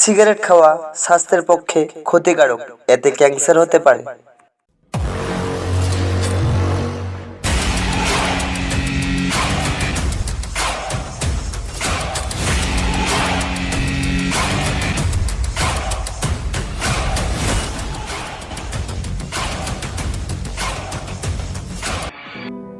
Cigarette খাওয়া স্বাস্থ্যের পক্ষে ক্ষতিকারক। এতে ক্যান্সার হতে পারে।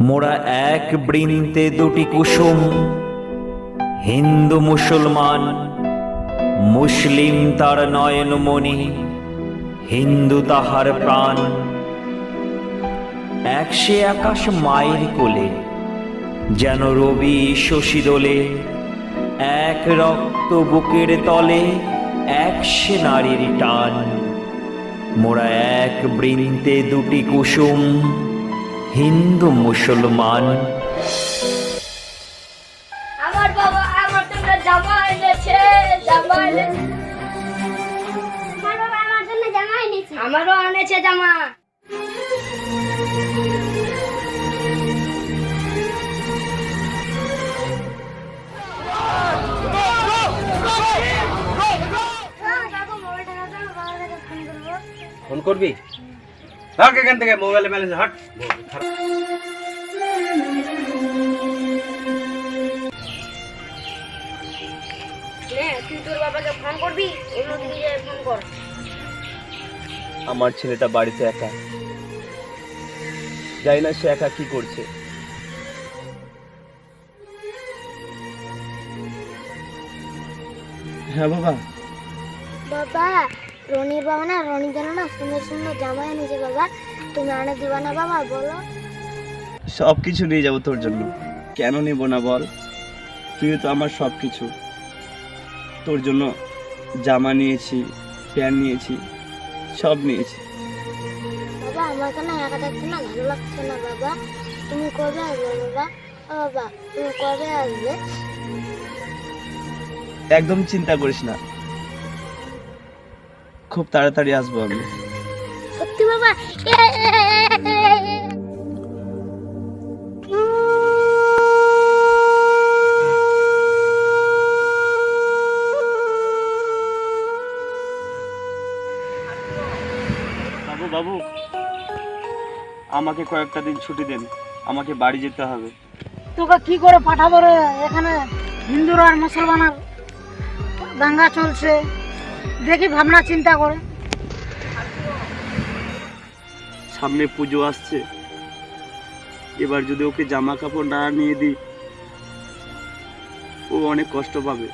মোরা এক বৃন্তে দুটি কুসুম, হিন্দু মুসলমান। মুসলিম তার নয়নমণি হিন্দু তাহার প্রাণ। এক সে আকাশ মায়ের কোলে, যেন রবি শশী দোলে। এক রক্ত বুকের তলে, এক সে নারীর টান। মোরা এক বৃন্তে দুটি কুসুম, হিন্দু মুসলমান। আমারও এনেছে জামা। ফোন করবি? থাক এখান থেকে মোবাইলে ব্যালেন্স হাট। তুই তোর বাবাকে ফোন করবি? অন্যদিকে গিয়ে ফোন কর। আমার ছেলেটা বাড়িতে একা। জানি না সে একা কি করছে। হ্যাঁ বাবা। বাবা রনির বাবা না রনির জন্য না সুন্দর সুন্দর জামা এনেছে বাবা। তুমি আনে দিবা না বাবা বলো। সব কিছু নিয়ে যাব তোর জন্য। কেন নেব না বল? তুই তো আমার সব কিছু তোর জন্য জামা নিয়েছি প্যান্ট নিয়েছি। সব নিয়েছি। বাবা আমার না একা থাকতে না ভালো লাগছে না বাবা। তুমি কবে আসবে বাবা? বাবা তুমি কবে আসবে? একদম চিন্তা করিস না। খুব তাড়াতাড়ি আসব আমি। সত্যি বাবু? আমাকে কয়েকটা দিন ছুটি দেন। আমাকে বাড়ি যেতে হবে। তোকে কি করে পাঠাবো রে? এখানে হিন্দুর আর মুসলমানের দাঙ্গা চলছে। দেখি ভাবনা চিন্তা করে। সামনে পুজো আসছে। এবার যদি ওকে জামা কাপড় না নিয়ে দিই ও অনেক কষ্ট পাবে।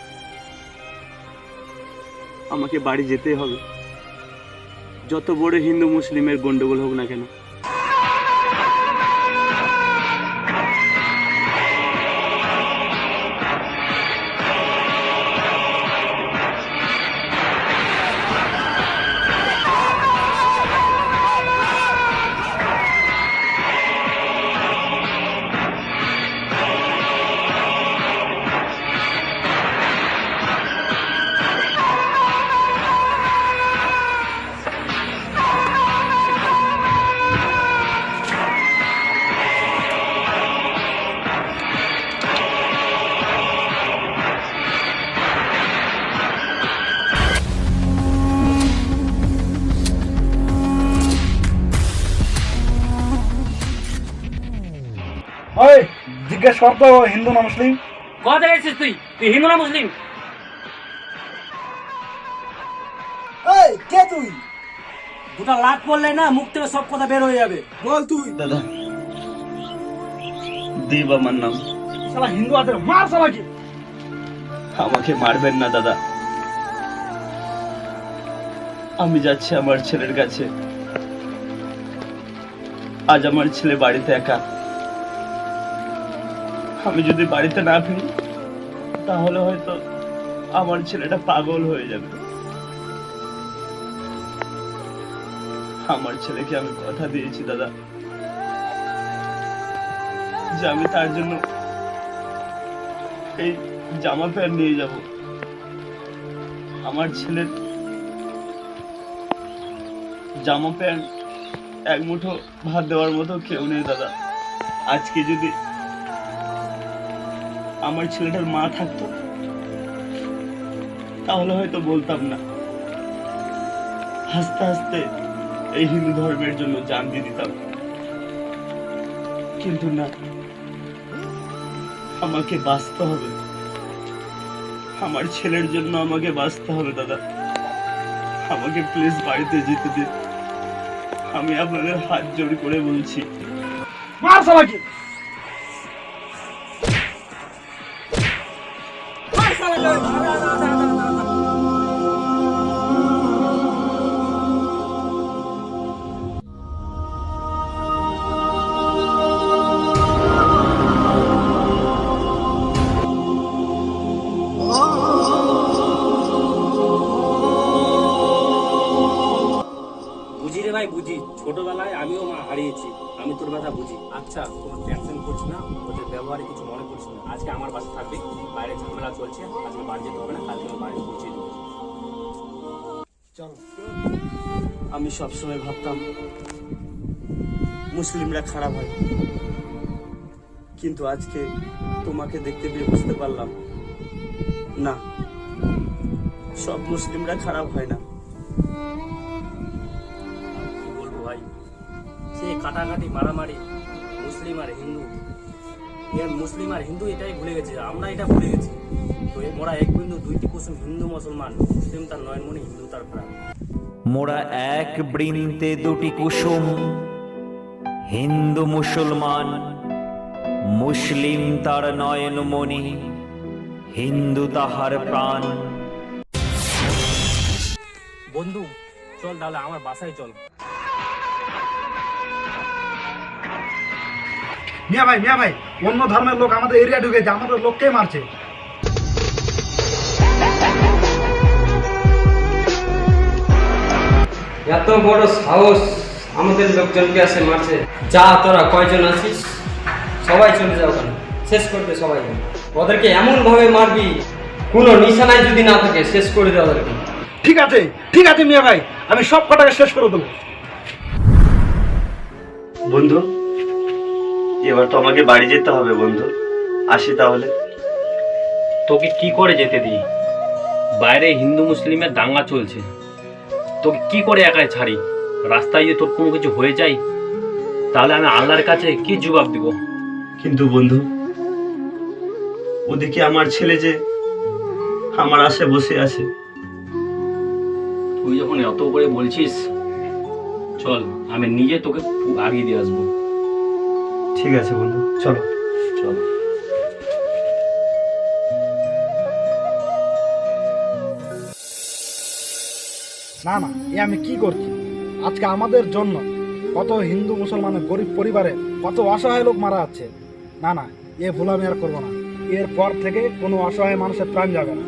আমাকে বাড়ি যেতেই হবে। যত বড় হিন্দু মুসলিমের গন্ডগোল হোক না কেন। জিজ্ঞেস কর তো হিন্দু না মুসলিম? কোথা এসেছিস তুই? তুই হিন্দু না মুসলিম? এই কে তুই? দুটা লাট পড়লে না মুখ থেকে সব কথা বের হয়ে যাবে। বল তুই। দাদা দেব আমার নাম। শালা হিন্দু আছে মার আমাকে মারবেন না দাদা। আমি যাচ্ছি আমার ছেলের কাছে। আজ আমার ছেলে বাড়িতে একা। আমি যদি বাড়িতে না ফিরি, তাহলে হয়তো আমার ছেলেটা পাগল হয়ে যাবে। আমার ছেলেকে আমি কথা দিয়েছি, দাদা, যে আমি তার জন্য এই জামা প্যান্ট নিয়ে যাব। আমার ছেলের জামা প্যান্ট এক মুঠো ভাত দেওয়ার মতো কেউ নেই, দাদা। আজকে যদি আমার ছেলেটার মা থাকতো, তাহলে হয়তো বলতাম না। হাসতে হাসতে এই হিন্দু ধর্মের জন্য জান দিয়ে দিতাম। কিন্তু না, আমাকে বাঁচতে হবে। আমার ছেলের জন্য আমাকে বাঁচতে হবে, দাদা। আমাকে প্লিজ বাড়িতে যেতে দিন। আমি আপনাদের হাত জোড় করে বলছি। মার সবাইকে! ভাই, বুঝি। ছোটবেলায় আমিও মা হারিয়েছি। আমি তোর কথা বুঝি। আচ্ছা কোনো টেনশন করছি না। ওদের ব্যবহারে কিছু মনে করছি না। আজকে আমার বাসা থাকবে। বাইরে ঝামেলা চলছে আজকে বাড়ি যেতে হবে না কালকে আমি বাড়ি পৌঁছে দেবো। আমি সবসময় ভাবতাম মুসলিমরা খারাপ হয়। কিন্তু আজকে তোমাকে দেখতে পেয়ে বুঝতে পারলাম না সব মুসলিমরা খারাপ হয় না। বলব ভাই সে কাটাকাটি মারামারি মুসলিম আর হিন্দু। মুসলিম আর হিন্দু এটাই ভুলে গেছে আমরা এটা ভুলে গেছি। তো মোরা এক বিন্দু দুইটি কুসুম হিন্দু মুসলমান। মুসলিম তার নয়নমণি হিন্দু তার প্রাণ। মোরা এক বৃন্তে দুটি কুসুম হিন্দু মুসলমান মুসলিম তার নয়নমণি হিন্দু তাহার প্রাণ। বন্ধু চল তাহলে আমার বাসায় চল। মিয়া ভাই মিয়া ভাই অন্য ধর্মের লোক আমাদের এরিয়া ঢুকেছে আমাদের লোককে মারছে? এত বড় সাহস আমাদের লোকজনকে আসে মারছে। যা তোরা কয়জন আছিস সবাই চলে যাও ওখানে। শেষ করবে সবাই। ওদেরকে এমন ভাবে মারবি কোনো নিশানায় যদি না থাকে শেষ করে দে ওদেরকে। ঠিক আছে ঠিক আছে মিয়া ভাই আমি সব কটাকে শেষ করে দেবো। বন্ধু এবার তো আমাকে বাড়ি যেতে হবে বন্ধু। আসি তাহলে। তোকে কি করে যেতে দিই? বাইরে হিন্দু মুসলিমের দাঙ্গা চলছে। তোকে কি করে একাই ছাড়ি? রাস্তায় যদি তোর কোনো কিছু হয়ে যায় তাহলে আমি আল্লাহর কাছে কি জবাব দিব? কিন্তু বন্ধু ওদিকে আমার ছেলে যে আমার আশে বসে আছে। তুই যখন এত করে বলছিস চল আমি নিজে তোকে আগিয়ে দিয়ে আসব। ঠিক আছে বন্ধু চলো। চল। না না এ আমি কি করছি? আজকে আমাদের জন্য কত হিন্দু মুসলমানের গরিব পরিবারে কত অসহায় লোক মারা যাচ্ছে। না না এ ভুল আমি আর করব না। এরপর থেকে কোনো অসহায় মানুষের প্রাণ যাবে না।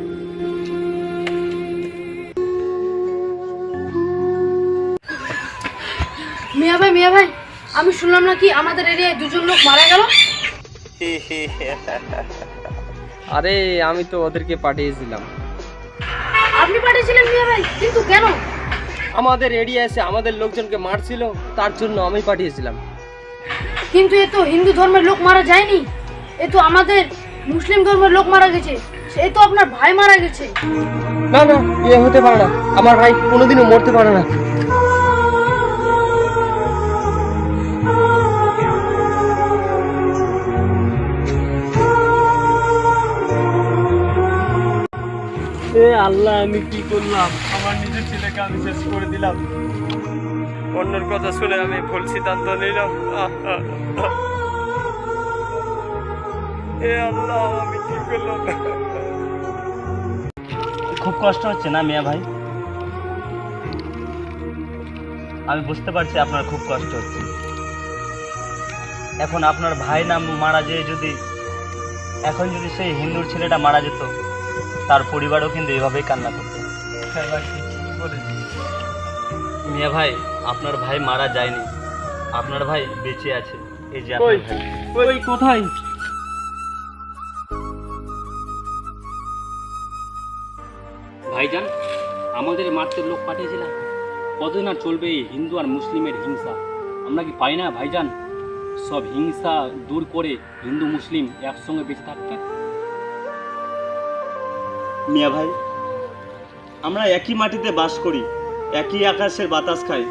মিয়া ভাই মিয়া ভাই আমি শুনলাম না কি আমাদের এরিয়ায় দুজন লোক মারা গেল? আরে আমি তো ওদেরকে পাঠিয়েছিলাম। আপনি পাঠিয়েছিলেন মিয়া ভাই কিন্তু কেন? আমাদের এরিয়া এসে আমাদের লোকজনকে মারছিল তার জন্য আমি পাঠিয়েছিলাম। কিন্তু এ তো হিন্দু ধর্মের লোক মারা যায়নি। এ তো আমাদের মুসলিম ধর্মের লোক মারা গেছে। সে তো আপনার ভাই মারা গেছে। না না এ হতে পারে না। আমার ভাই কোনোদিনও মরতে পারে না। এ আল্লাহ, আমি কি করলাম? আমার নিজের ছেলেকে আমি শেষ করে দিলাম। অন্যের কথা শুনে আমি ভুল সিদ্ধান্ত নিলাম। এ আল্লাহ, আমি খুব কষ্ট হচ্ছে না, মিয়া ভাই? আমি বুঝতে পারছি আপনার খুব কষ্ট হচ্ছে। এখন আপনার ভাই নাম মারা যেয়ে যদি, এখন যদি সেই হিন্দুর ছেলেটা মারা যেত তার পরিবারও কিন্তু এইভাবেই কান্না করতো। মিয়া ভাই আপনার ভাই মারা যায়নি। আপনার ভাই বেঁচে আছে। এই যে ওই কোথায়? ভাইজান আমাদের মারতে লোক পাঠিয়েছিলাম কতদিন আর চলবে এই হিন্দু আর মুসলিমের হিংসা? আমরা কি পাই না ভাইজান? সব হিংসা দূর করে হিন্দু মুসলিম একসঙ্গে বেঁচে থাকতে? মিয়া ভাই আমরা একই মাটিতে বাস করি একই আকাশের বাতাস খাই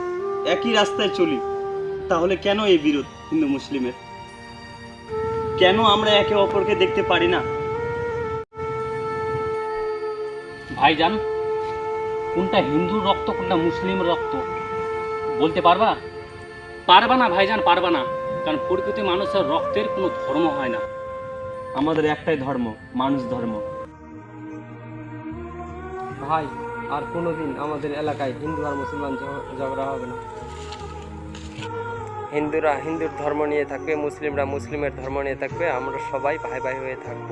একই রাস্তায় চলি তাহলে কেন এই বিরোধ হিন্দু মুসলিমের? কেন আমরা একে অপরকে দেখতে পারি না? ভাইজান কোনটা হিন্দুর রক্ত কোনটা মুসলিম রক্ত? বলতে পারবা? পারবা না ভাইজান পারবা না কারণ প্রকৃতি মানুষের রক্তের কোনো ধর্ম হয় না। আমাদের একটাই ধর্ম মানুষ ধর্ম। ভাই, আর কোনোদিন আমাদের এলাকায় হিন্দু আর মুসলমান ঝগড়া হবে না। হিন্দুরা হিন্দুর ধর্ম নিয়ে থাকবে, মুসলিমরা মুসলিমের ধর্ম নিয়ে থাকবে, আমরা সবাই ভাই ভাই হয়ে থাকব।